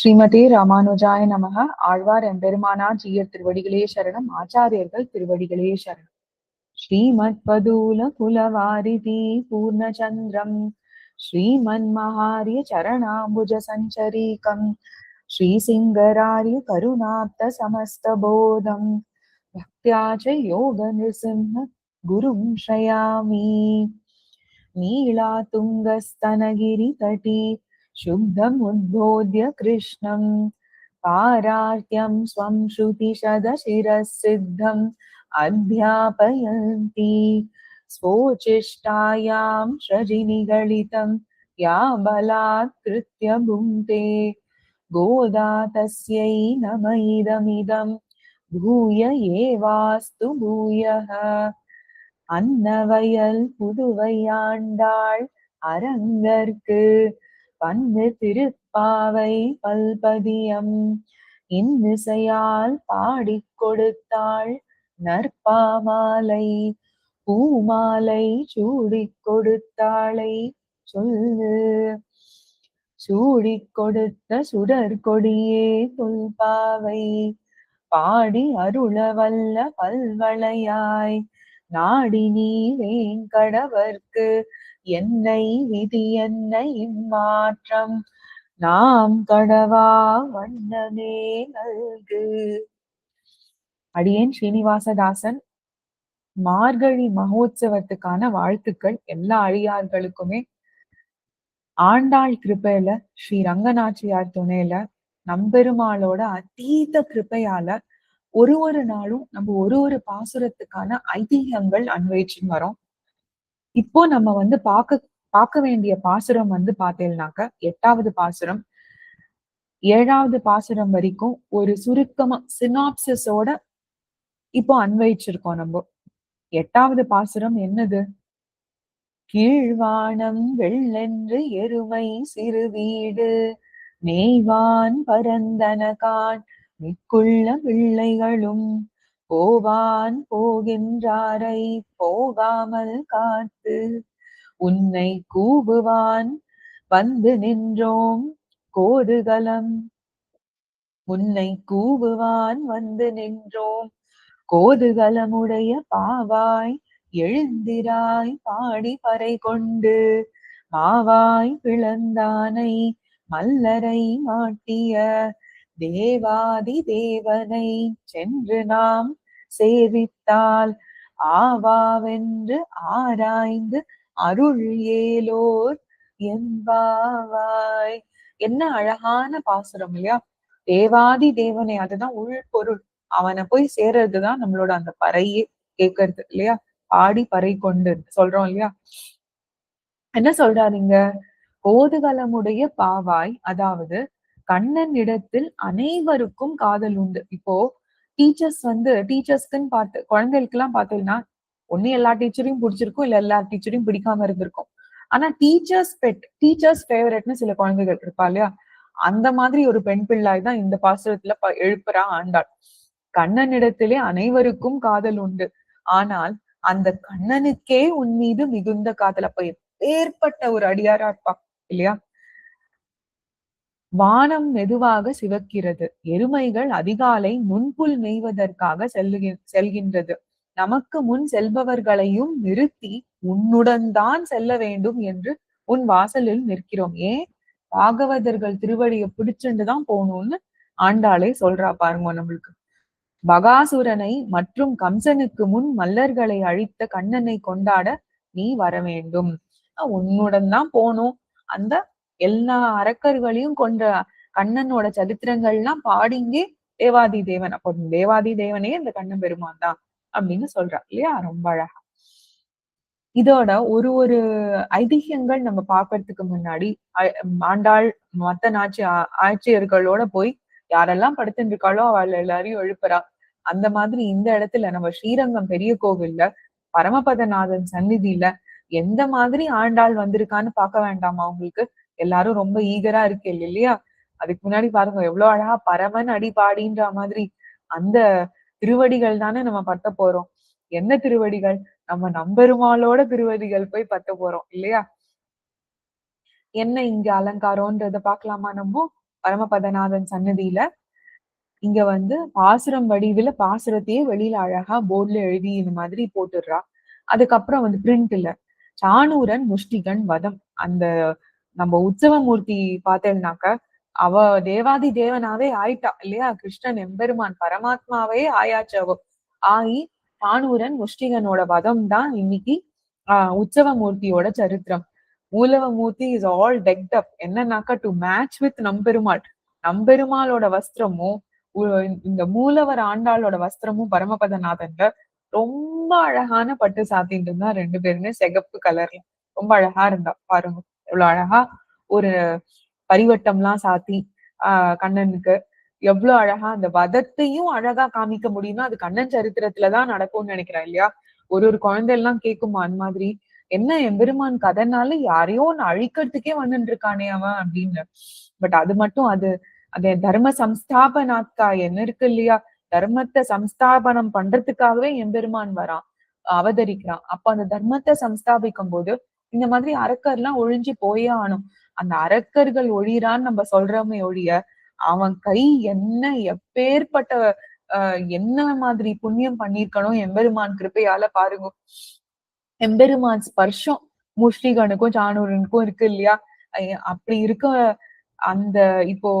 ஸ்ரீமதே ராமானுஜாய நமக ஆழ்வார் எம்பெருமானார் ஜீயர் திருவடிகளே சரணம் ஆச்சாரியர்கள் திருவடிகளே சரணம் ஸ்ரீமத் பதூல குலவாரிதி பூர்ணச்சந்திரம் ஸ்ரீமன்மஹாரிய சரணாம்புஜ சஞ்சரீகம் ஸ்ரீசிங்கராரிய கருணாப்த சமஸ்தபோதம் பக்தியா ச யோக நிருசிம்ம குரும் ஷயாமி नीलातुङ्गस्तनगिरितटी शुद्धम् उद्बोध्य कृष्णम् पारार्त्यं स्वं श्रुतिशदशिरः सिद्धम् अध्यापयन्ती स्वोचिष्टायां सृजिनिगलितं या बलात्कृत्य भुङ्क्ते गोदा तस्यै नम इदमिदं भूय एवास्तु भूयः அன்னவயல் புதுவையாண்டாள் அரங்கற்கு பந்து திருப்பாவை பல்பதியம். இன்னிசையால் பாடிக் கொடுத்தாள் நற்பாமாலை. பூமாலை சூடிக் கொடுத்தாளை சொல்லு. சூடிக் கொடுத்த சுடர் கொடியே தொல்பாவை பாடி அருளவல்ல பல்வளையாய். நாடி நீ வேங்கடவர்க்கு என்னை விதி என்னை மாற்றம். நாம் கடவா வண்ணமே நல்கு. அடியேன் ஸ்ரீனிவாசதாசன் மார்கழி மகோத்சவத்துக்கான வாழ்த்துக்கள் எல்லா அழியார்களுக்குமே ஆண்டாள் கிருப்பையில ஸ்ரீ ரங்கநாச்சியார் துணையில நம்பெருமாளோட அதீத கிருப்பையால ஒரு ஒரு நாளும் நம்ம ஒரு ஒரு பாசுரத்துக்கான ஐதீகங்கள் அன்வயிச்சுன்னு வரோம். இப்போ நம்ம வந்து பார்க்க பார்க்க வேண்டிய பாசுரம் வந்து பார்த்தேன்னாக்க எட்டாவது பாசுரம். ஏழாவது பாசுரம் வரைக்கும் ஒரு சுருக்கமா சினாப்சிஸோட இப்போ அன்வயிச்சிருக்கோம் நம்ம. எட்டாவது பாசுரம் என்னது? கீழ்வானம் வெள்ளென்று எருமை சிறு வீடு நெய்வான் பரந்தனகான் மிக்குள்ள பிள்ளைகளும் போவான் போகின்றாரை போகாமல் காத்து. உன்னை கூவுவான் வந்து நின்றோம் கோதுகலம் உன்னை கூவுவான் வந்து நின்றோம் கோதுகலமுடைய பாவாய். எழுந்திராய் பாடி பறை கொண்டு மாவாய் பிளந்தானை மல்லரை மாட்டிய தேவாதி தேவனை சென்று நாம் சேவித்தால் ஆவாவென்று ஆராய்ந்து அருள் ஏலோர் என்பாவாய். என்ன அழகான பாசுரம் இல்லையா? தேவாதி தேவனை அதுதான் உள்பொருள் அவனை போய் சேர்றதுதான் நம்மளோட அந்த பறையே கேட்கறது இல்லையா? பாடி பறை கொண்டு சொல்றோம் இல்லையா? என்ன சொல்றாருங்க கோதுகலமுடைய பாவாய் அதாவது கண்ணன் இடத்தில் அனைவருக்கும் காதல் உண்டு. இப்போ டீச்சர்ஸ் வந்து டீச்சர்ஸ்க்குன்னு பார்த்து குழந்தைகளுக்கு எல்லாம் பார்த்தீங்கன்னா ஒண்ணு எல்லா டீச்சரையும் பிடிச்சிருக்கும் இல்ல எல்லா டீச்சரையும் பிடிக்காம இருந்திருக்கும். ஆனா டீச்சர்ஸ் பெட் டீச்சர்ஸ் ஃபேவரட்னு சில குழந்தைகள் இருப்பா இல்லையா? அந்த மாதிரி ஒரு பெண் பிள்ளை தான் இந்த பாசுரத்துல எழுப்புறா ஆண்டாள். கண்ணனிடத்திலே அனைவருக்கும் காதல் உண்டு. ஆனால் அந்த கண்ணனுக்கே உன் மீது மிகுந்த காதல். அப்ப ஏற்பட்ட ஒரு அடியாரா இருப்பா இல்லையா? வானம் மெதுவாக சிவக்கிறது. எருமைகள் அதிகாலை முன்புல் மேய்வதற்காக செல்லுகி செல்கின்றது. நமக்கு முன் செல்பவர்களையும் நிறுத்தி உன்னுடன் தான் செல்ல வேண்டும் என்று உன் வாசலில் நிற்கிறோம். ஏன்? பாகவதர்கள் திருவடியை பிடிச்சுட்டு தான் போகணும்னு ஆண்டாளே சொல்றா பாருங்க நம்மளுக்கு. பகாசுரனை மற்றும் கம்சனுக்கு முன் மல்லர்களை அழித்த கண்ணனை கொண்டாட நீ வர வேண்டும். உன்னுடன் தான் போகணும். அந்த எல்லா அரக்கர்களையும் கொண்ட கண்ணனோட சரித்திரங்கள்லாம் பாடிங்கே தேவாதி தேவன். அப்போ தேவாதி தேவனே இந்த கண்ணன் பெருமான் தான் அப்படின்னு சொல்றா இல்லையா? ரொம்ப அழகா. இதோட ஒரு ஒரு ஐதிஹியங்கள் நம்ம பாக்குறதுக்கு முன்னாடி ஆண்டாள் மத்த நாச்சி ஆட்சியர்களோட போய் யாரெல்லாம் படுத்துட்டு இருக்காளோ அவள் எல்லாரையும் எழுப்புறா. அந்த மாதிரி இந்த இடத்துல நம்ம ஸ்ரீரங்கம் பெரிய கோவில்ல பரமபதநாதன் சந்நிதியில எந்த மாதிரி ஆண்டாள் வந்திருக்கான்னு பார்க்க வேண்டாமா உங்களுக்கு? எல்லாரும் ரொம்ப ஈகரா இருக்கு இல்லையா? அதுக்கு முன்னாடி பாருங்க எவ்வளவு அழகா பரமன் அடி பாடின்ற மாதிரி அந்த திருவடிகள் தானே நம்ம பத்த போறோம். என்ன திருவடிகள்? நம்ம நம்பெருமாளோட திருவடிகள் போய் பத்த போறோம் இல்லையா? என்ன இங்க அலங்காரம்ன்றத பாக்கலாமா நம்ம? பரமபதநாதன் சன்னதியில. இங்க வந்து பாசுரம் வடிவில பாசுரத்தையே வெளியில அழகா போர்ட்ல எழுதி இந்த மாதிரி போட்டுடுறா. அதுக்கப்புறம் வந்து பிரிண்ட்ல சாணூரன் முஷ்டிகன் வதம். அந்த நம்ம உற்சவமூர்த்தி பார்த்தேன்னாக்க அவ தேவாதி தேவனாவே ஆயிட்டா இல்லையா? கிருஷ்ணன் எம்பெருமான் பரமாத்மாவே ஆயாச்சு அவ. ஆகி பானூரன் முஷ்டிகனோட வதம் தான் இன்னைக்கு ஆஹ் உற்சவமூர்த்தியோட சரித்திரம். மூலவமூர்த்தி இஸ் ஆல் டெக்ட் அப் என்னன்னாக்கா டு மேட்ச் வித் நம்பெருமாள். நம்பெருமாளோட வஸ்திரமும் இந்த மூலவர் ஆண்டாளோட வஸ்திரமும் பரமபதநாதன்ல ரொம்ப அழகான பட்டு சாத்திட்டு இருந்தா ரெண்டு பேருமே சிகப்பு கலர்ல. ரொம்ப அழகா இருந்தா பாருங்க. இவ்வளவு அழகா ஒரு பரிவட்டம்லாம் சாத்தி ஆஹ் கண்ணனுக்கு எவ்வளவு அழகா அந்த வதத்தையும் அழகா காமிக்க முடியும்னா அது கண்ணன் சரித்திரத்துலதான் நடக்கும்னு நினைக்கிறேன் இல்லையா? ஒரு ஒரு குழந்தை எல்லாம் கேக்குமா அந்த மாதிரி என்ன எம்பெருமான் கதைனால யாரையோ ஒன்னு அழிக்கிறதுக்கே வந்துட்டு இருக்கானே அவன் அப்படின்னு. பட் அது மட்டும் அது அது தர்ம சம்ஸ்தாபனாத்கா என்ன இருக்கு இல்லையா? தர்மத்தை சம்ஸ்தாபனம் பண்றதுக்காகவே எம்பெருமான் வரான் அவதரிக்கிறான். அப்ப அந்த தர்மத்தை சம்ஸ்தாபிக்கும் போது இந்த மாதிரி அரக்கர்லாம் ஒழிஞ்சு போயே ஆனும் அந்த அரக்கர்கள் ஒழிறான்னு நம்ம சொல்றோமே ஒழிய அவன் கை என்ன எப்பேற்பட்ட ஆஹ் என்ன மாதிரி புண்ணியம் பண்ணிருக்கணும் எம்பெருமான் கிருப்பையால பாருங்க. எம்பெருமான் ஸ்பர்ஷம் முஷ்டிகனுக்கும் சாணூரனுக்கும் இருக்கு இல்லையா? அப்படி இருக்க அந்த இப்போ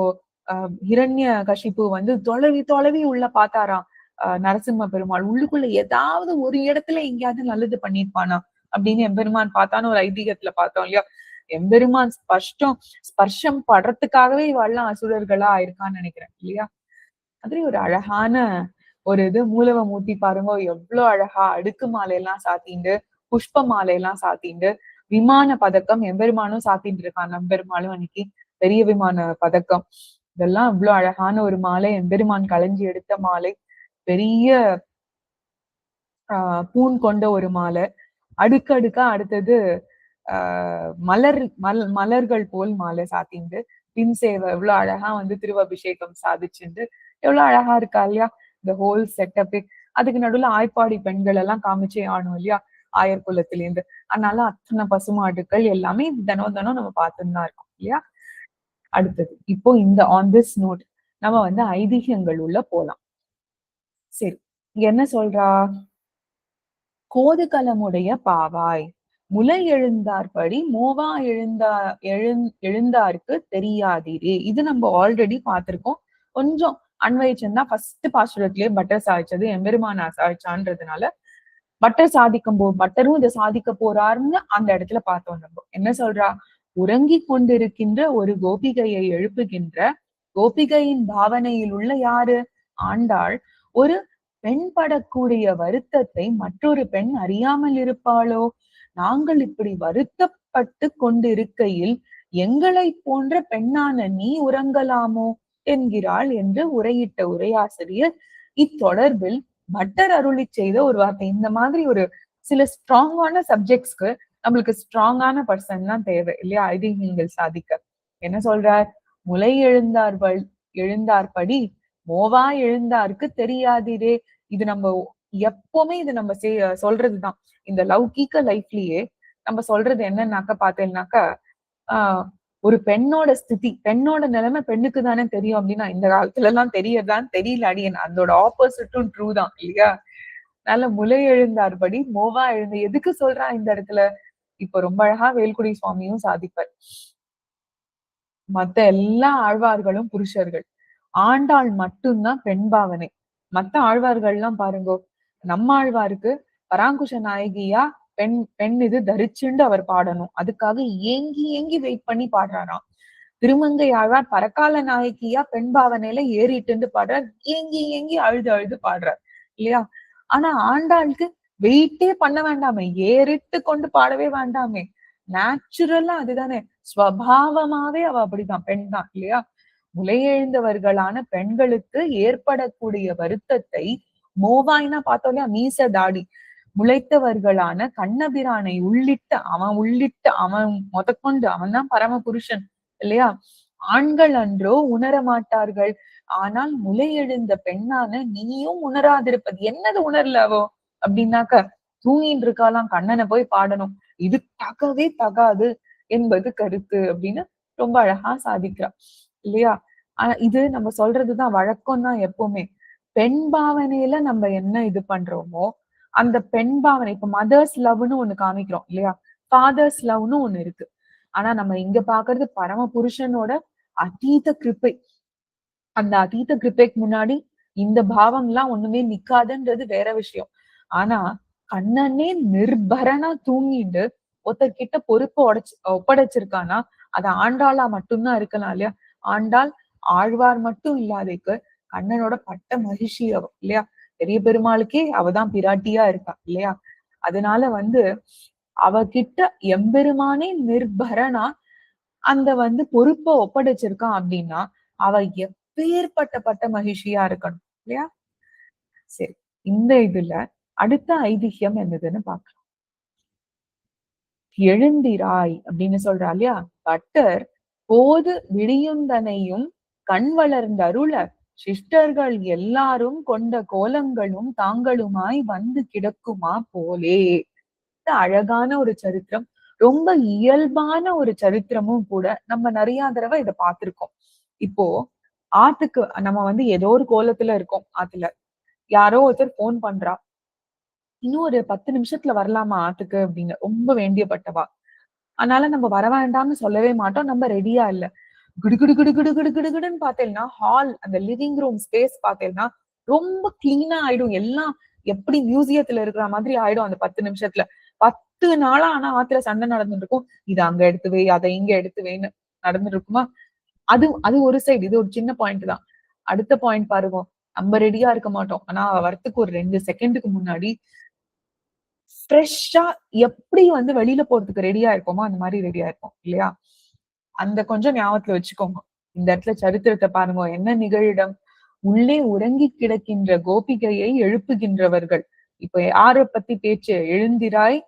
ஆஹ் ஹிரண்ய கஷிப்பு வந்து தொலைவி தொலைவி உள்ள பார்த்தாராம். ஆஹ் நரசிம்ம பெருமாள். உள்ளுக்குள்ள ஏதாவது ஒரு இடத்துல எங்கேயாவது நல்லது பண்ணிருப்பானா அப்படின்னு எம்பெருமான் பார்த்தான்னு ஒரு ஐதீகத்துல பார்த்தோம் இல்லையா? எம்பெருமான் ஸ்பஷ்டம் ஸ்பர்ஷம் படுறதுக்காகவே இவெல்லாம் அசுரர்களா ஆயிருக்கான்னு நினைக்கிறேன் இல்லையா? மாதிரி ஒரு அழகான ஒரு இது. மூலவ மூர்த்தி பாருங்க. எவ்வளவு அழகா அடுக்கு மாலையெல்லாம் சாத்திண்டு புஷ்ப மாலையெல்லாம் சாத்திண்டு விமான பதக்கம் எம்பெருமானும் சாத்திட்டு இருக்கான் நம்பெருமானும் அன்னைக்கு பெரிய விமான பதக்கம். இதெல்லாம் இவ்வளவு அழகான ஒரு மாலை. எம்பெருமான் களைஞ்சி எடுத்த மாலை. பெரிய ஆஹ் பூன் கொண்ட ஒரு மாலை. அடுக்கடுக்கா அடுத்தது ஆஹ் மலர் மல் மலர்கள் போல் மாலை சாத்திண்டு. பின் சேவை எவ்வளவு அழகா வந்து திருவபிஷேகம் சாதிச்சுண்டு. எவ்வளவு அழகா இருக்கா இல்லையா? இந்த ஹோல் செட்டப் அதுக்கு நடுவுல ஆய்ப்பாடி பெண்கள் எல்லாம் காமிச்சே ஆணும் இல்லையா? ஆயர் குலத்திலேருந்து அதனால அத்தனை பசுமாடுகள் எல்லாமே தினம் தினம் நம்ம பார்த்துன்னு தான் இருக்கோம் இல்லையா? அடுத்தது இப்போ இந்த ஆன் திஸ் நோட் நம்ம வந்து ஐதிகங்கள் உள்ள போலாம். சரி இங்க என்ன சொல்றா? கோதுகலமுடைய பாவாய். முலை எழுந்தார்படி மூவா எழுந்தா எழுந் எழுந்தாருக்கு தெரியாதீரே. இது நம்ம ஆல்ரெடி பார்த்திருக்கோம். கொஞ்சம் அன்வயிச்சிருந்தா ஃபர்ஸ்ட் பாசுரத்திலேயே பட்டர் சாதிச்சது எம்பெருமானா சாதிச்சான்றதுனால பட்டர் சாதிக்கும் போ பட்டரும் இதை சாதிக்க போறாருன்னு அந்த இடத்துல பார்த்தோம் நம்ம. என்ன சொல்றா? உறங்கி கொண்டிருக்கின்ற ஒரு கோபிகையை எழுப்புகின்ற கோபிகையின் பாவனையில் உள்ள யாரு? ஆண்டாள். ஒரு பெண் படக்கூடிய வருத்தத்தை மற்றொரு பெண் அறியாமல் இருப்பாளோ? நாங்கள் இப்படி வருத்தப்பட்டு கொண்டிருக்கையில் எங்களை போன்ற பெண்ணான நீ உறங்கலாமோ? என்கிறாள் என்று உரையிட்ட உரையாசிரியர். இத்தொடர்பில் பட்டர் அருளி செய்த ஒரு வார்த்தை. இந்த மாதிரி ஒரு சில ஸ்ட்ராங்கான சப்ஜெக்ட்ஸ்க்கு நம்மளுக்கு ஸ்ட்ராங்கான பர்சன் தான் தேவை இல்லையா? ஐதீகங்கள் சாதிக்க. என்ன சொல்றார்? முலை எழுந்தார்கள் எழுந்தார்படி மோவா எழுந்தார்க்கு தெரியாதிரே. இது நம்ம எப்பவுமே இது நம்ம செய்- சொல்றதுதான். இந்த லௌகீக லைஃப்லயே நம்ம சொல்றது என்னன்னாக்க பார்த்தேன்னாக்கா ஆஹ் ஒரு பெண்ணோட ஸ்திதி பெண்ணோட நிலைமை பெண்ணுக்கு தானே தெரியும் அப்படின்னா இந்த காலத்துல எல்லாம் தெரியறதான் தெரியல அடியன் அதோட ஆப்போசிட்டும் ட்ரூ தான் இல்லையா? நல்ல முலை எழுந்தார்படி மோவா எழுந்த எதுக்கு சொல்றா இந்த இடத்துல? இப்ப ரொம்ப அழகா வேல்குடி சுவாமியும் சாதிப்பார். மத்த எல்லா ஆழ்வார்களும் புருஷர்கள். ஆண்டாள் மட்டும்தான் பெண் பாவனை. மத்த ஆழ்வார்கள்லாம் பாருங்கோ நம்ம ஆழ்வாருக்கு பராங்குஷ நாயகியா பெண் பெண் இது தரிச்சுண்டு அவர் பாடணும். அதுக்காக ஏங்கி ஏங்கி வெயிட் பண்ணி பாடுறாராம். திருமங்கை ஆழ்வார் பரக்கால நாயகியா பெண் பாவனையில ஏறிட்டு பாடுறார். ஏங்கி ஏங்கி அழுது அழுது பாடுறார். இல்லையா? ஆனா ஆண்டாளுக்கு வெயிட்டே பண்ண வேண்டாமே ஏறிட்டு கொண்டு பாடவே வேண்டாமே. நேச்சுரலா அதுதானே. ஸ்வபாவமாவே அவ அப்படிதான் பெண் தான் இல்லையா? முலையெழுந்தவர்களான பெண்களுக்கு ஏற்படக்கூடிய வருத்தத்தை மோவாய்னா பார்த்தோம் இல்லையா மீச தாடி. முளைத்தவர்களான கண்ணபிரானை உள்ளிட்ட அவன் உள்ளிட்ட அவன் முதற்கொண்டு அவன் தான் பரம புருஷன் இல்லையா? ஆண்கள் அன்றோ உணர மாட்டார்கள். ஆனால் முளையெழுந்த பெண்ணான நீயும் உணராதிருப்பது. என்னது உணரல அப்படின்னாக்க தூங்கிட்டு இருக்காளாம் கண்ணனை போய் பாடணும். இது தகவே தகாது என்பது கருத்து அப்படின்னு ரொம்ப அழகா சாதிக்கிறா. இல்லையா? ஆனா இது நம்ம சொல்றதுதான் வழக்கம் தான் எப்பவுமே. பெண் பாவனையில நம்ம என்ன இது பண்றோமோ அந்த பெண் பாவனை இப்ப மதர்ஸ் லவ்னு ஒண்ணு காமிக்கிறோம் இல்லையா? ஃபாதர்ஸ் லவ்னு ஒண்ணு இருக்கு. ஆனா நம்ம இங்க பாக்குறது பரம புருஷனோட அதீத கிருப்பை. அந்த அதீத கிருப்பைக்கு முன்னாடி இந்த பாவம் எல்லாம் ஒண்ணுமே நிக்காதுன்றது வேற விஷயம். ஆனா கண்ணனே நிர்பரனா தூங்கிட்டு ஒருத்தர்கிட்ட பொறுப்பை உடைச்சு ஒப்படைச்சிருக்கானா? அது ஆண்டாளா மட்டும்தான் இருக்கலாம் இல்லையா? ஆண்டால் ஆழ்வார் மட்டும் இல்லாதக்கு கண்ணனோட பட்ட மகிழ்ச்சி அவ இல்லையா? பெரிய பெருமாளுக்கே அவதான் பிராட்டியா இருக்கா இல்லையா? அதனால வந்து அவகிட்ட எம்பெருமானே நிர்பரனா அந்த வந்து பொறுப்பை ஒப்படைச்சிருக்கான் அப்படின்னா அவ எப்பேற்பட்ட பட்ட மகிழ்ச்சியா இருக்கணும் இல்லையா? சரி இந்த இதுல அடுத்த ஐதிஹியம் என்னதுன்னு பார்க்கலாம். எழுந்திராய் அப்படின்னு சொல்றா இல்லையா? பட்டர் போது விடியுந்தனையும் கண் வளர்ந்தருள சிஷ்டர்கள் எல்லாரும் கொண்ட கோலங்களும் தாங்களுமாய் வந்து கிடக்குமா போலே. அழகான ஒரு சரித்திரம் ரொம்ப இயல்பான ஒரு சரித்திரமும் கூட நம்ம நிறைய தடவை இதை பார்த்திருக்கோம். இப்போ ஆத்துக்கு நம்ம வந்து ஏதோ ஒரு கோலத்துல இருக்கோம் ஆத்துல. யாரோ ஒருத்தர் போன் பண்றா. இன்னும் ஒரு பத்து நிமிஷத்துல வரலாமா ஆத்துக்கு அப்படின்னு ரொம்ப வேண்டியப்பட்டவா. அதனால நம்ம வர வேண்டாம்னு சொல்லவே மாட்டோம். நம்ம ரெடியா இல்ல. குடு குடு குடுன்னு பார்த்தேன்னா ஹால் அந்த லிவிங் ரூம் ஸ்பேஸ் பார்த்தேன்னா ரொம்ப கிளீனா ஆயிடும். எல்லாம் எப்படி மியூசியத்துல இருக்கிற மாதிரி ஆயிடும் அந்த பத்து நிமிஷத்துல. பத்து நாளா ஆனா ஆத்துல சண்டை நடந்துட்டு இருக்கும் இது அங்க எடுத்துவே அதை இங்க எடுத்து வைன்னு நடந்துட்டு இருக்குமா அது அது ஒரு சைடு இது ஒரு சின்ன பாயிண்ட் தான். அடுத்த பாயிண்ட் பாருங்க. நம்ம ரெடியா இருக்க மாட்டோம். ஆனா வரத்துக்கு ஒரு ரெண்டு செகண்டுக்கு முன்னாடி ஃப்ரெஷ்ஷா எப்படி வந்து வெளியில போறதுக்கு ரெடியா இருக்கோமோ அந்த மாதிரி ரெடியா இருக்கும் இல்லையா? அந்த கொஞ்சம் ஞாபகத்துல வச்சுக்கோங்க. இந்த இடத்துல சரித்திரத்தை பாருங்க. என்ன நிகழிடம்? உள்ளே உறங்கி கிடக்கின்ற கோபிகையை எழுப்புகின்றவர்கள். இப்ப யார பத்தி பேச்சு? எழுந்திராய்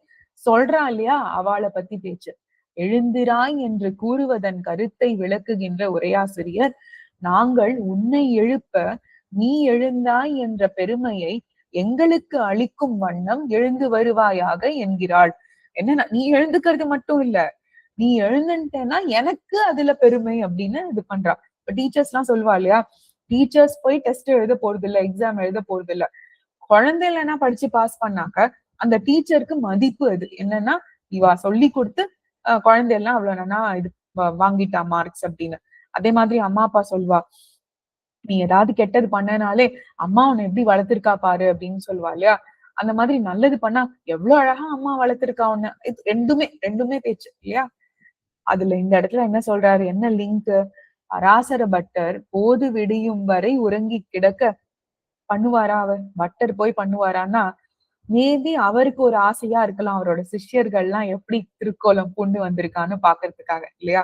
சொல்றா இல்லையா? அவளை பத்தி பேச்சு. எழுந்திராய் என்று கூறுவதன் கருத்தை விளக்குகின்ற உரையாசிரியர் நாங்கள் உன்னை எழுப்ப நீ எழுந்தாய் என்ற பெருமையை எங்களுக்கு அளிக்கும் வண்ணம் எழுந்து வருவாயாக என்கிறாள். என்ன நீ எழுந்துக்கிறது மட்டும் இல்ல. நீ எழுந்துட்டேன்னா எனக்கு அதுல பெருமை அப்படின்னு இது பண்றா. இப்ப டீச்சர்ஸ் எல்லாம் சொல்லுவா இல்லையா? டீச்சர்ஸ் போய் டெஸ்ட் எழுத போறது இல்ல எக்ஸாம் எழுத போறது இல்ல. குழந்தைலன்னா படிச்சு பாஸ் பண்ணாக்க அந்த டீச்சருக்கு மதிப்பு அது. என்னன்னா இவா சொல்லி கொடுத்து குழந்தை எல்லாம் அவ்வளவு நானா இது வாங்கிட்டா மார்க்ஸ் அப்படின்னு. அதே மாதிரி அம்மா அப்பா சொல்வா நீ ஏதாவது கெட்டது பண்ணனாலே அம்மா உன்னை எப்படி வளர்த்திருக்கா பாரு அப்படின்னு சொல்லுவா இல்லையா? அந்த மாதிரி நல்லது பண்ணா எவ்வளவு அழகா அம்மா வளர்த்திருக்கா உன்ன? ரெண்டுமே ரெண்டுமே பேச்சு இல்லையா? அதுல இந்த இடத்துல என்ன சொல்றாரு? என்ன லிங்க் பராசர பட்டர் போது விடியும் வரை உறங்கி கிடக்க பண்ணுவாரா அவர்? பட்டர் போய் பண்ணுவாரான்னா மேபி அவருக்கு ஒரு ஆசையா இருக்கலாம். அவரோட சிஷ்யர்கள் எல்லாம் எப்படி திருக்கோலம் பூண்டு வந்திருக்கான்னு பாக்குறதுக்காக இல்லையா?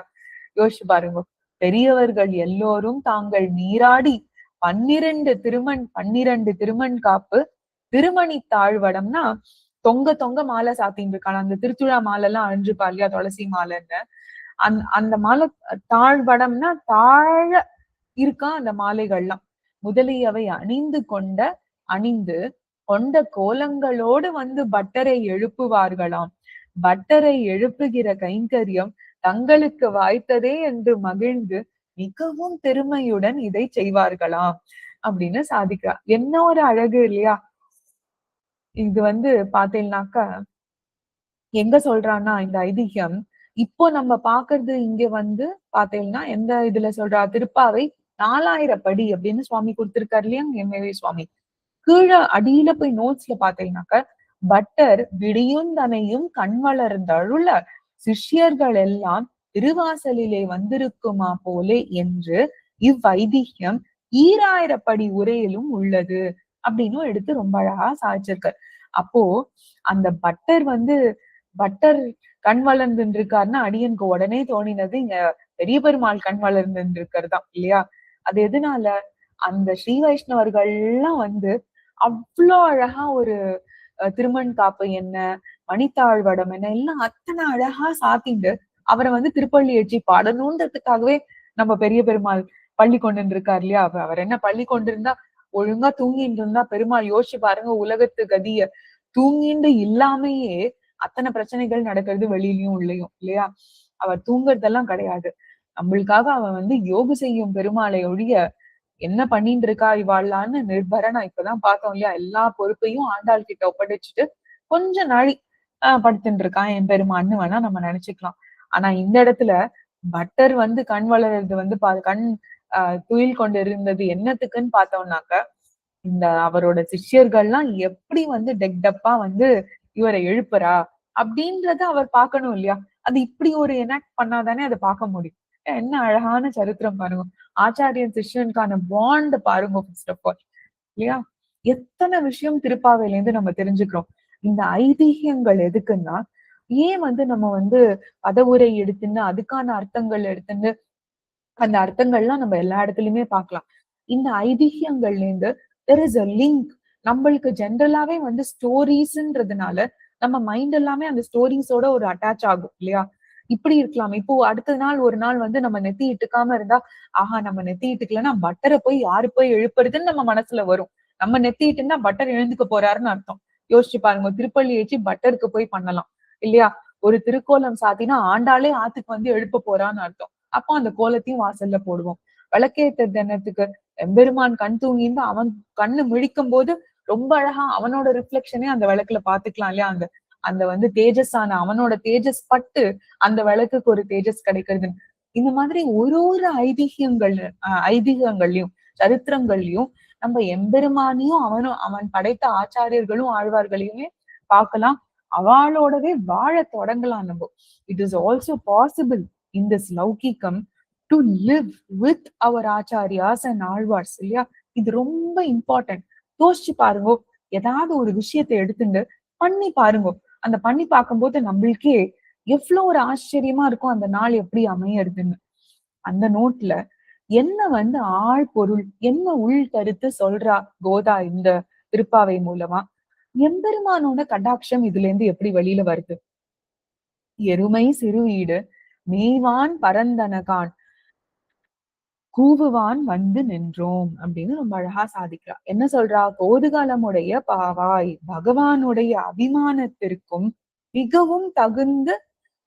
யோசிச்சு பாருங்க. பெரியவர்கள் எல்லோரும் தாங்கள் நீராடி பன்னிரண்டு திருமண் பன்னிரண்டு திருமண் காப்பு திருமணி தாழ்வடம்னா தொங்க தொங்க மாலை சாத்தின்னு இருக்காங்க. அந்த திருச்சுழா மாலை எல்லாம் அழிஞ்சுப்பா இல்லையா துளசி மாலைன்னு. அந் அந்த மாலை தாழ்வடம்னா தாழ இருக்கா அந்த மாலைகள்லாம். முதலியவை அணிந்து கொண்ட அணிந்து கொண்ட கோலங்களோடு வந்து பட்டரை எழுப்புவார்களாம். பட்டரை எழுப்புகிற கைங்கரியம் தங்களுக்கு வாய்த்ததே என்று மகிழ்ந்து மிகவும் பெருமையுடன் இதை செய்வார்களாம் அப்படின்னு சாதிக்கிறா. என்ன ஒரு அழகு இல்லையா? இது வந்து பாத்தீங்கன்னாக்கா எங்க சொல்றான்னா இந்த ஐதீகம் இப்போ நம்ம பாக்குறது இங்க வந்து பாத்தீங்கன்னா எந்த இதுல சொல்றா? திருப்பாவை நாலாயிரம் படி அப்படின்னு சுவாமி கொடுத்திருக்காரு இல்லையா? எம்ஏவி சுவாமி. கீழே அடியில போய் நோட்ஸ்ல பாத்தீங்கன்னாக்க பட்டர் விடியுந்தனையும் கண் வளர்ந்தழுல சிஷ்யர்கள் எல்லாம் திருவாசலிலே வந்திருக்குமா போலே என்று இவ்வைதிகம் ஈராயிரப்படி உரையிலும் உள்ளது அப்படின்னு எடுத்து ரொம்ப அழகா சாதிச்சிருக்கார். அப்போ அந்த பட்டர் வந்து பட்டர் கண் வளர்ந்து இருக்காருன்னா அடியனுக்கு உடனே தோணினது இங்க பெரிய பெருமாள் கண் வளர்ந்து இருக்கிறதுதான் இல்லையா? அது எதனால? அந்த ஸ்ரீ வைஷ்ணவர்கள்லாம் வந்து அவ்வளோ அழகா ஒரு திருமண் காப்பு என்ன மணித்தாழ்வடம் என்ன எல்லாம் அத்தனை அழகா சாத்திண்டு அவரை வந்து திருப்பள்ளி எச்சி பாடணுன்றதுக்காகவே நம்ம பெரிய பெருமாள் பள்ளி கொண்டு இருக்கார் இல்லையா அவர் என்ன பள்ளி கொண்டிருந்தா ஒழுங்கா தூங்கிட்டு இருந்தா பெருமாள் யோசிச்சு பாருங்க உலகத்து கதிய. தூங்கிண்டு இல்லாமையே அத்தனை பிரச்சனைகள் நடக்கிறது வெளியிலயும் உள்ளயும் இல்லையா? அவர் தூங்குறதெல்லாம் கிடையாது. நம்மளுக்காக அவன் வந்து யோகு செய்யும் பெருமாளை ஒழிய என்ன பண்ணிட்டு இருக்கா இவாளான்னு நான் இப்பதான் பார்த்தோம் இல்லையா? எல்லா பொறுப்பையும் ஆண்டாள் கிட்ட ஒப்படைச்சிட்டு கொஞ்ச நாளி ஆஹ் படுத்துட்டு இருக்கான் என் பெருமான்னு வேணா நம்ம நினைச்சுக்கலாம். ஆனா இந்த இடத்துல பட்டர் வந்து கண் வளர்றது வந்து பா கண் ஆஹ் துயில் கொண்டு இருந்தது என்னத்துக்குன்னு பார்த்தோம்னாக்க இந்த அவரோட சிஷ்யர்கள்லாம் எப்படி வந்து டெக்டப்பா வந்து இவரை எழுப்புறா அப்படின்றத அவர் பார்க்கணும் இல்லையா? அது இப்படி ஒரு எனாக்ட் பண்ணாதானே அதை பார்க்க முடியும். என்ன அழகான சரித்திரம் பாருங்க. ஆச்சாரியன் சிஷ்யனுக்கான பாண்ட் பாருங்க ஃபர்ஸ்ட் ஆஃப் ஆல் இல்லையா? எத்தனை விஷயம் திருப்பாவையில இருந்து நம்ம தெரிஞ்சுக்கிறோம். இந்த ஐதீகங்கள் எதுக்குன்னா ஏன் வந்து நம்ம வந்து பதவுரை எடுத்துன்னு அதுக்கான அர்த்தங்கள் எடுத்துன்னு அந்த அர்த்தங்கள்லாம் நம்ம எல்லா இடத்துலயுமே பார்க்கலாம். இந்த ஐதிஹியங்கள்ல இருந்து தெர் இஸ் அ லிங்க் நம்மளுக்கு ஜென்ரலாவே வந்து ஸ்டோரிஸ்ன்றதுனால நம்ம மைண்ட் எல்லாமே அந்த ஸ்டோரிஸோட ஒரு அட்டாச் ஆகும் இல்லையா? இப்படி இருக்கலாம். இப்போ அடுத்த நாள் ஒரு நாள் வந்து நம்ம நெத்தி இட்டுக்காம இருந்தா ஆஹா நம்ம நெத்தி இட்டுக்கலன்னா பட்டரை போய் யாரு போய் எழுப்புறதுன்னு நம்ம மனசுல வரும். நம்ம நெத்தி இட்டுன்னா பட்டர் எழுந்துக்க போறாருன்னு அர்த்தம். யோசிச்சு பாருங்க திருப்பள்ளி வச்சு பட்டருக்கு போய் பண்ணலாம். இல்லையா? ஒரு திருக்கோலம் சாத்தினா ஆண்டாளே ஆத்துக்கு வந்து எழுப்ப போறான்னு அர்த்தம். அப்போ அந்த கோலத்தையும் வாசல்ல போடுவோம். விளக்கேத்த தினத்துக்கு எம்பெருமான் கண் தூங்கிந்து அவன் கண்ணு முழிக்கும் போது ரொம்ப அழகா அவனோட ரிஃப்ளெக்ஷனே அந்த விளக்குல பாத்துக்கலாம் இல்லையா? அந்த அந்த வந்து தேஜஸான அவனோட தேஜஸ் பட்டு அந்த விளக்குக்கு ஒரு தேஜஸ் கிடைக்கிறது. இந்த மாதிரி ஒரு ஒரு ஐதிஹியங்கள் ஐதீகங்கள்லயும் சரித்திரங்கள்லயும் நம்ம எம்பெருமானையும் அவனும் அவன் படைத்த ஆச்சாரியர்களும் ஆழ்வார்களையுமே பார்க்கலாம். அவளோடவே வாழ தொடங்கலாம் நம்ம. It is also possible in this லௌகிக்கம் to live with our acharyas and Alvars இல்லையா? இது ரொம்ப இம்பார்ட்டன்ட் யோசிச்சு பாருங்க ஏதாவது ஒரு விஷயத்தை எடுத்துட்டு பண்ணி பாருங்க. அந்த பண்ணி பார்க்கும்போது நம்மளுக்கே எவ்வளவு ஒரு ஆச்சரியமா இருக்கும் அந்த நாள் எப்படி அமையறதுன்னு. அந்த நோட்ல என்ன வந்து ஆள் பொருள் என்ன உள் கருத்து சொல்றா கோதா இந்த திருப்பாவை மூலமா? எம்பெருமானோட கடாட்சம் இதுல இருந்து எப்படி வெளியில வருது? எருமை சிறுவீடு மேய்வான் பரந்தனகான் கூவுவான் வந்து நின்றோம் அப்படின்னு ரொம்ப அழகா சாதிக்கிறா. என்ன சொல்றா? கோதுகாலமுடைய பாவாய் பகவானுடைய அபிமானத்திற்கும் மிகவும் தகுந்த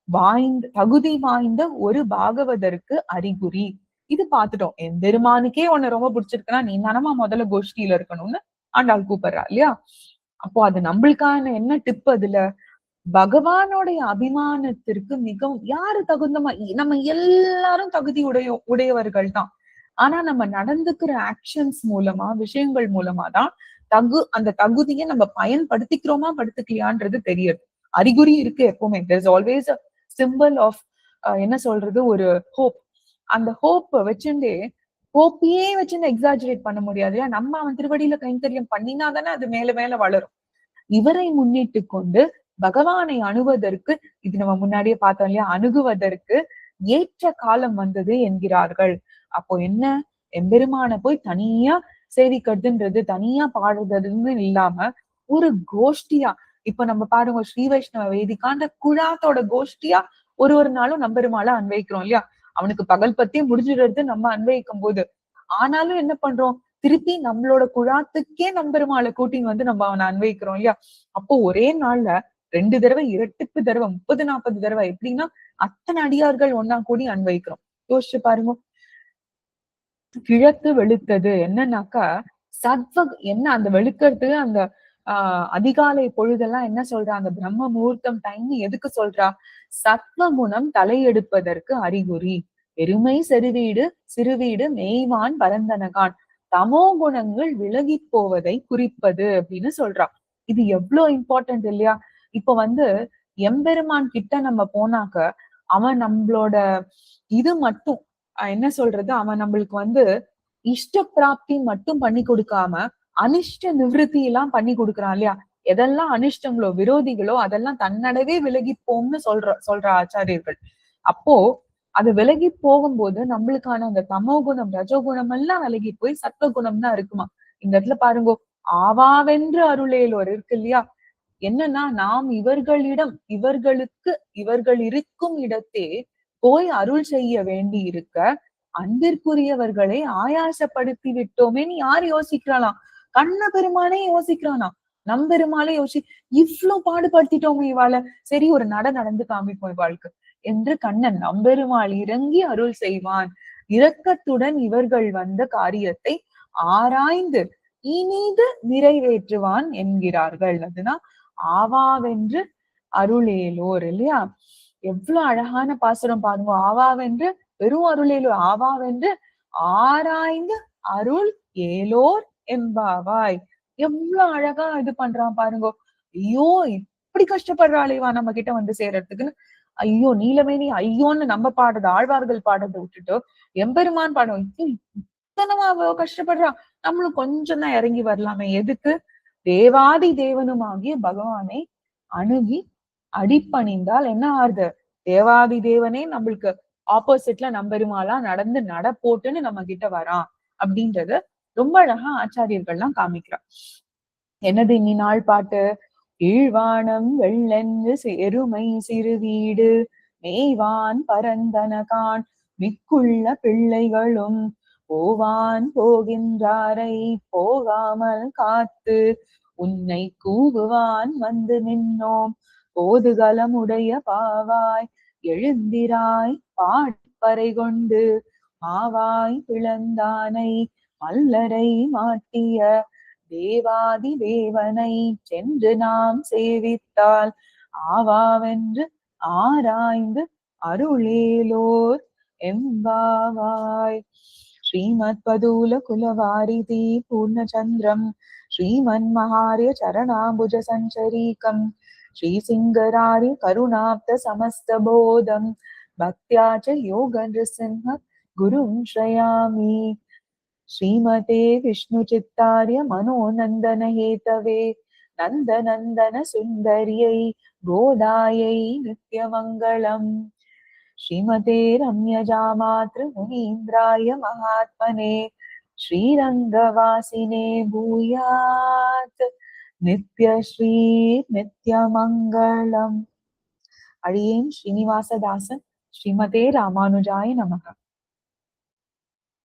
வாய்ந்த தகுதி வாய்ந்த ஒரு பாகவதற்கு அறிகுறி. இது பாத்துட்டோம் என் பெருமானுக்கே உன்னை ரொம்ப பிடிச்சிருக்குன்னா நீ தானமா முதல்ல கோஷ்டியில இருக்கணும்னு ஆண்டாள் கூப்பிடுறா இல்லையா? அப்போ அது நம்மளுக்கான என்ன டிப் அதுல? பகவானுடைய அபிமானத்திற்கு மிகவும் யாரு தகுந்தமா நம்ம எல்லாரும் தகுதி உடைய உடையவர்கள் தான். ஆனா நம்ம நடந்துக்கிற ஆக்ஷன்ஸ் மூலமா விஷயங்கள் மூலமா தான் தகு அந்த தகுதியை நம்ம பயன்படுத்திக்கிறோமா படுத்துக்கலையான்றது தெரியுது. அறிகுறி இருக்கு எப்பவுமே. There's always a symbol of என்ன சொல்றது ஒரு ஹோப் அந்த ஹோப் வச்சுட்டே ஹோப்பையே வச்சுட்டு எக்ஸாஜரேட் பண்ண முடியாது. இல்லையா நம்ம அவன் திருவடியில கைங்கரியம் பண்ணினா தானே அது மேல மேல வளரும். இவரை முன்னிட்டு கொண்டு பகவானை அணுவதற்கு இது நம்ம முன்னாடியே பார்த்தோம் இல்லையா அணுகுவதற்கு ஏற்ற காலம் வந்தது என்கிறார்கள். அப்போ என்ன? எம்பெருமான போய் தனியா சேவிக்கிறதுன்றது தனியா பாடுறதுன்னு இல்லாம ஒரு கோஷ்டியா இப்ப நம்ம பாருங்க ஸ்ரீ வைஷ்ணவ வேதிக்காண்ட குழாத்தோட கோஷ்டியா ஒரு ஒரு நாளும் நம்பெருமால அன்வைக்கிறோம் இல்லையா? அவனுக்கு பகல் பத்தி முடிஞ்சிடுறது நம்ம அன்வைக்கும் போது. ஆனாலும் என்ன பண்றோம்? திருப்பி நம்மளோட குழாத்துக்கே நம்பெருமாளை கூட்டின்னு வந்து நம்ம அவனை அன்வைக்கிறோம் இல்லையா? அப்போ ஒரே நாள்ல ரெண்டு தடவை இரட்டுக்கு தடவை முப்பது நாற்பது தடவை. எப்படின்னா அத்தனை அடியார்கள் ஒன்னா கூடி அன்வைக்கிறோம் யோசிச்சு பாருங்க. கிழக்கு வெளுத்தது. என்னன்னாக்கா சத்வ என்ன அந்த வெளுக்கிறதுக்கு அந்த ஆஹ் அதிகாலை பொழுதெல்லாம் என்ன சொல்றா? அந்த பிரம்ம முகூர்த்தம் டைம் எதுக்கு சொல்றா? சத்வ குணம் தலையெடுப்பதற்கு அறிகுறி. பெருமை செருவீடு சிறுவீடு மெய்வான் பரந்தனகான். தமோ குணங்கள் விலகி போவதை குறிப்பது அப்படின்னு சொல்றான் இது எவ்வளவு இம்பார்ட்டன்ட் இல்லையா? இப்ப வந்து எம்பெருமான் கிட்ட நம்ம போனாக்க அவன் நம்மளோட இது மட்டும் என்ன சொல்றது? அவன் நம்மளுக்கு வந்து இஷ்ட பிராப்தி மட்டும் பண்ணி கொடுக்காம அனிஷ்ட நிவிருத்தி எல்லாம் பண்ணி கொடுக்குறான் இல்லையா? எதெல்லாம் அனிஷ்டங்களோ விரோதிகளோ அதெல்லாம் தன்னடவே விலகி போம்னு சொல்ற சொல்ற ஆச்சாரியர்கள். அப்போ அது விலகி போகும்போது நம்மளுக்கான அந்த தமோ குணம் ரஜோகுணம் எல்லாம் விலகி போய் சத்வகுணம் தான் இருக்குமா? இந்த இடத்துல பாருங்க ஆவாவென்று அருளேலோர் இருக்கு இல்லையா? என்னன்னா நாம் இவர்களிடம் இவர்களுக்கு இவர்கள் இருக்கும் இடத்தே போய் அருள் செய்ய வேண்டி இருக்க அன்பிற்குரியவர்களை ஆயாசப்படுத்தி விட்டோமேன்னு யார் யோசிக்கிறாளாம் கண்ண பெருமானே யோசிக்கிறானா? நம்பெருமாளே யோசி இவ்ளோ பாடுபடுத்திட்டோமே இவாள. சரி ஒரு நட நடந்து காமிப்போம் இவாளுக்கு. என்று கண்ணன் நம்பெருமாள் இறங்கி அருள் செய்வான். இரக்கத்துடன் இவர்கள் வந்த காரியத்தை ஆராய்ந்து இனிது நிறைவேற்றுவான் என்கிறார்கள். அதுனா ஆவாவென்று அருளேலோர் இல்லையா? எவ்வளவு அழகான பாசுரம் பாருங்க ஆவாவென்று வெறும் அருளேலோர் ஆவாவென்று ஆராய்ந்து அருள் ஏலோர் என்பாவாய். எவ்வளவு அழகா இது பண்றான் பாருங்க. ஐயோ இப்படி கஷ்டப்படுறாளேவா நம்ம கிட்ட வந்து சேர்றதுக்குன்னு? ஐயோ நீலமேனி ஐயோன்னு நம்ம பாடுறது ஆழ்வார்கள் பாடுறதை விட்டுட்டு எம்பெருமான் பாடம் இத்தனமா அவ கஷ்டப்படுறா. நம்மளும் கொஞ்சம் தான் இறங்கி வரலாமே. எதுக்கு? தேவாதி தேவனுமாகிய பகவானை அணுகி அடிப்பணிந்தால் என்ன ஆறுது? தேவாதி தேவனே நம்மளுக்கு ஆப்போசிட்ல நம்பெருமாளா நடந்து நட போட்டுன்னு நம்ம கிட்ட வரான் அப்படின்றத ரொம்ப அழகா ஆச்சாரியர்கள்லாம் காமிக்கிறார் என்னது இனி நாள் பாட்டு? கீழ்வானம் வெள்ளென்று செருமை சிறு வீடு மேய்வான் பரந்தனகான் மிக்குள்ள பிள்ளைகளும் போவான் போகின்றாரை போகாமல் காத்து உன்னை கூவுவான் வந்து நின்னோம். போதுகலம் உடைய பாவாய் எழுந்திராய் பாட்பறை கொண்டு மாவாய் பிளந்தானை மல்லரை மாட்டிய தேவாதி தேவனை சென்று நாம் சேவித்தால் ஆவாவென்று ஆராய்ந்து அருளேலோர் எம்பாவாய். श्रीमत्पदूलकुलवारिधि पूर्णचन्द्रम् श्रीमन्महार्य चरणाम्बुज सञ्चरीकम् श्रीसिङ्गरारि करुणाप्तसमस्तबोधम् भक्त्या च योगनृसिंह गुरुं श्रयामि श्रीमते विष्णुचित्तार्य मनोनन्दनहेतवे नन्दनन्दनसुन्दर्यै गोदायै नित्यमङ्गलम् श्रीमते रम्यजामातृ मुनीन्द्राय महात्मने श्रीरङ्गवासिने भूयात् नित्यश्री नित्यमङ्गलम् अडियेन् श्रीनिवासदासन् श्रीमते रामानुजाय नमः